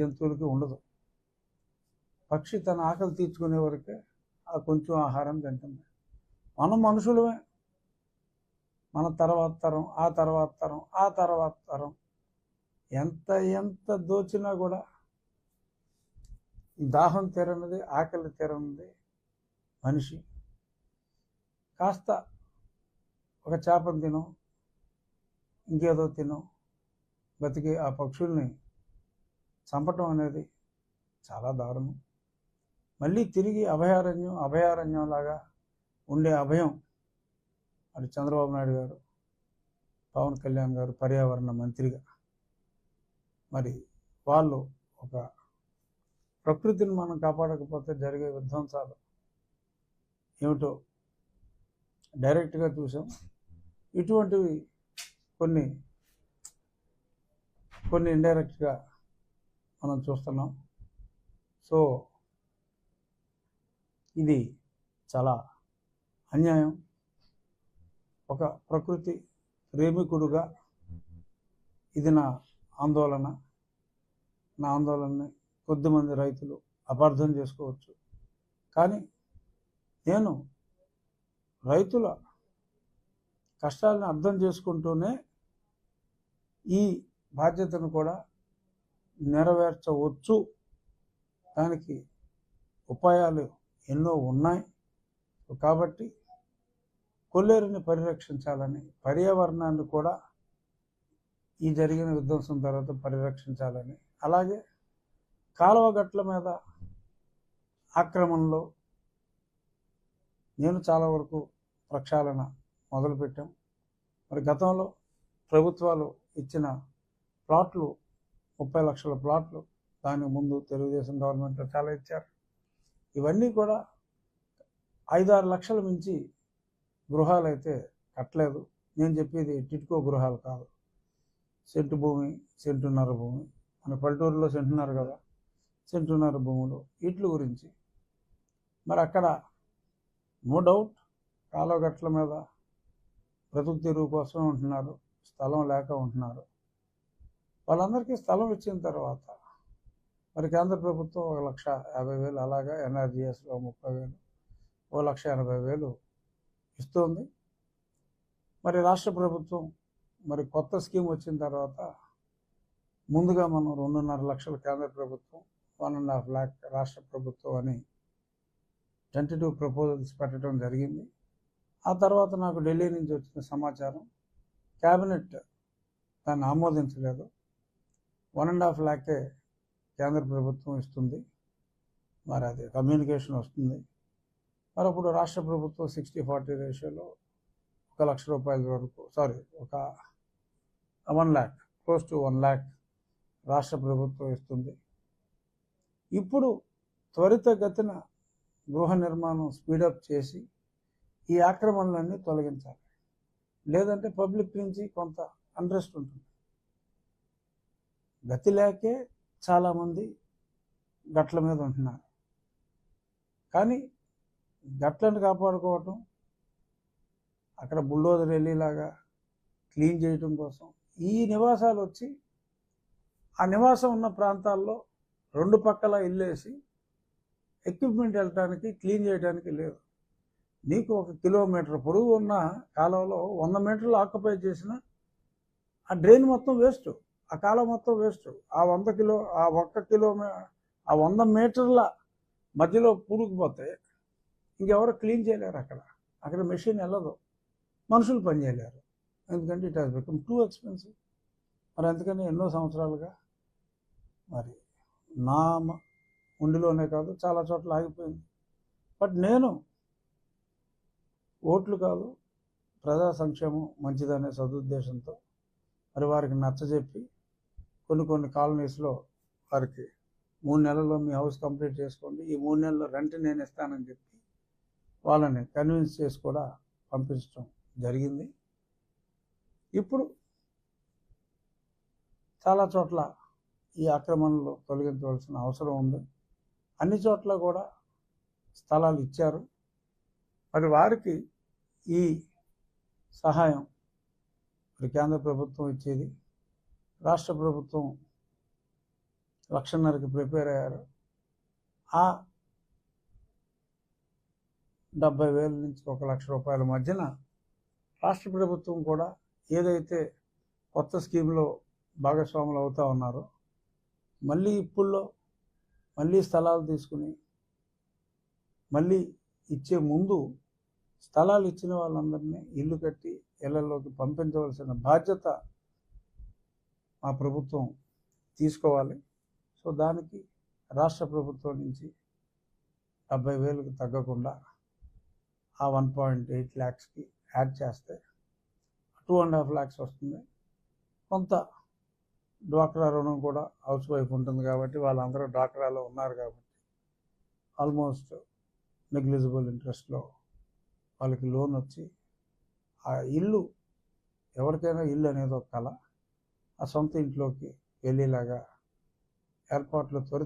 జంతువులకి ఉండదు. పక్షి తన ఆకలి తీర్చుకునే వరకే ఆ కొంచెం ఆహారం తింటుంది. మనం మనుషులమే. మన తర్వాత తరం ఆ తర్వాత తరం ఆ తర్వాత తరం. ఎంత ఎంత దోచినా కూడా దాహం తెరనిది ఆకలి తీరనిది మనిషి. కాస్త ఒక చేపను తిను ఇంకేదో తిను బతికి ఆ పక్షుల్ని చంపటం అనేది చాలా దారుణం. మళ్ళీ తిరిగి అభయారణ్యం అభయారణ్యం లాగా ఉండే అభయం మరి చంద్రబాబు నాయుడు గారు పవన్ కళ్యాణ్ గారు పర్యావరణ మంత్రిగా. మరి వాళ్ళు ఒక ప్రకృతిని మనం కాపాడకపోతే జరిగే విధ్వంసాలు ఏమిటో డైరెక్ట్గా చూసాం. ఇటువంటివి కొన్ని కొన్ని ఇండైరెక్ట్గా మనం చూస్తున్నాం. సో ఇది చాలా అన్యాయం. ఒక ప్రకృతి ప్రేమికుడుగా ఇది నా ఆందోళన. నా ఆందోళనని కొద్దిమంది రైతులు అపార్థం చేసుకోవచ్చు. కానీ నేను రైతుల కష్టాలను అర్థం చేసుకుంటూనే ఈ బాధ్యతను కూడా నెరవేర్చవచ్చు. దానికి ఉపాయాలు ఎన్నో ఉన్నాయి. కాబట్టి కొల్లేరుని పరిరక్షించాలని పర్యావరణాన్ని కూడా ఈ జరిగిన విధ్వంసం తర్వాత పరిరక్షించాలని అలాగే కాలువ గట్ల మీద ఆక్రమణలో నేను చాలా వరకు ప్రక్షాళన మొదలుపెట్టాం. మరి గతంలో ప్రభుత్వాలు ఇచ్చిన ప్లాట్లు ముప్పై లక్షల ప్లాట్లు దానికి ముందు తెలుగుదేశం గవర్నమెంట్లో చాలా ఇచ్చారు. ఇవన్నీ కూడా ఐదారు లక్షల మించి గృహాలు అయితే కట్టలేదు. నేను చెప్పేది టిట్కో గృహాలు కాదు. సెంటు భూమి సెంటున్నర భూమి. మన పల్లెటూరులో సెంటున్నారు కదా. సెంటున్నర భూములు వీటి గురించి. మరి అక్కడ నో డౌట్ కాలువగట్ల మీద బ్రతుకు తెరువు కోసం ఉంటున్నారు స్థలం లేక ఉంటున్నారు. వాళ్ళందరికీ స్థలం ఇచ్చిన తర్వాత మరి కేంద్ర ప్రభుత్వం ఒక లక్ష యాభై వేలు అలాగా ఎన్ఆర్జీఎస్లో ముప్పై వేలు ఓ లక్ష ఎనభై వేలు ఇస్తుంది. మరి రాష్ట్ర ప్రభుత్వం మరి కొత్త స్కీమ్ వచ్చిన తర్వాత ముందుగా మనం రెండున్నర లక్షల కేంద్ర ప్రభుత్వం వన్ అండ్ హాఫ్ ల్యాక్ రాష్ట్ర ప్రభుత్వం అని టెంటేటివ్ ప్రపోజల్స్ పెట్టడం జరిగింది. ఆ తర్వాత నాకు ఢిల్లీ నుంచి వచ్చిన సమాచారం క్యాబినెట్ దాన్ని ఆమోదించలేదు. వన్ అండ్ హాఫ్ ల్యాకే కేంద్ర ప్రభుత్వం ఇస్తుంది. మరి అది కమ్యూనికేషన్ వస్తుంది. మరి అప్పుడు రాష్ట్ర ప్రభుత్వం సిక్స్టీ ఫార్టీ రేషియోలో ఒక లక్ష రూపాయల వరకు సారీ ఒక one lakh close to one lakh రాష్ట్ర ప్రభుత్వం ఇస్తుంది. ఇప్పుడు త్వరితగతిన గృహ నిర్మాణం స్పీడప్ చేసి ఈ ఆక్రమణలన్నీ తొలగించాలి. లేదంటే పబ్లిక్ నుంచి కొంత అండ్రెస్ట్ ఉంటుంది. గతి లేకే చాలామంది గట్ల మీద ఉంటున్నారు. కానీ గట్లను కాపాడుకోవటం అక్కడ బుల్డోజర్ వెళ్ళేలాగా క్లీన్ చేయటం కోసం ఈ నివాసాలు వచ్చి ఆ నివాసం ఉన్న ప్రాంతాల్లో రెండు పక్కల ఇల్లేసి ఎక్విప్మెంట్ వెళ్ళటానికి క్లీన్ చేయడానికి లేదు. నీకు ఒక కిలోమీటర్ పొరుగు ఉన్న కాలంలో వంద మీటర్లు ఆక్యుపై చేసిన ఆ డ్రైన్ మొత్తం వేస్ట్. ఆ కాలం మొత్తం వేస్ట్. ఆ వంద కిలో ఆ ఒక్క కిలోమీ ఆ వంద మీటర్ల మధ్యలో పూరుకుపోతే ఇంకెవరు క్లీన్ చేయలేరు అక్కడ. అక్కడ మెషిన్ వెళ్ళదు మనుషులు పని చేయలేరు. ఎందుకంటే it has become too expensive మరి అందుకని ఎన్నో సంవత్సరాలుగా మరి నా ఉండిలోనే కాదు చాలా చోట్ల ఆగిపోయింది. బట్ నేను ఓట్లు కాదు ప్రజా సంక్షేమం మంచిదనే సదుద్దేశంతో మరి వారికి నచ్చజెప్పి కొన్ని కొన్ని కాలనీస్లో వారికి మూడు నెలల్లో మీ హౌస్ కంప్లీట్ చేసుకోండి. ఈ మూడు నెలల్లో రెంట్ నేను ఇస్తానని చెప్పి వాళ్ళని కన్విన్స్ చేసి కూడా పంపించడం జరిగింది. ఇప్పుడు చాలా చోట్ల ఈ ఆక్రమణలు తొలగించవలసిన అవసరం ఉంది. అన్ని చోట్ల కూడా స్థలాలు ఇచ్చారు. మరి వారికి ఈ సహాయం మరి కేంద్ర ప్రభుత్వం ఇచ్చేది రాష్ట్ర ప్రభుత్వం లక్షన్నరకి ప్రిపేర్ అయ్యారు. ఆ డెబ్బై వేల నుంచి ఒక లక్ష రూపాయల మధ్యన రాష్ట్ర ప్రభుత్వం కూడా ఏదైతే కొత్త స్కీమ్లో భాగస్వాములు అవుతా ఉన్నారో మళ్ళీ ఇప్పుల్లో మళ్ళీ స్థలాలు తీసుకుని మళ్ళీ ఇచ్చే ముందు స్థలాలు ఇచ్చిన వాళ్ళందరినీ ఇల్లు కట్టి ఇళ్ళలోకి పంపించవలసిన బాధ్యత మా ప్రభుత్వం తీసుకోవాలి. సో దానికి రాష్ట్ర ప్రభుత్వం నుంచి డెబ్బై వేలకు తగ్గకుండా ఆ వన్ పాయింట్ ఎయిట్ ల్యాక్స్కి యాడ్ చేస్తే టూ అండ్ హాఫ్ ల్యాక్స్ వస్తుంది. కొంత డ్వాక్రా రుణం కూడా హౌస్ వైఫ్ ఉంటుంది కాబట్టి వాళ్ళందరూ డ్వాక్రాలో ఉన్నారు కాబట్టి ఆల్మోస్ట్ నెగ్లిజిబుల్ ఇంట్రెస్ట్లో వాళ్ళకి లోన్ వచ్చి ఆ ఇల్లు ఎవరికైనా ఇల్లు అనేది ఒక కళ. ఆ సొంత ఇంట్లోకి వెళ్ళేలాగా ఏర్పాట్లు త్వరిత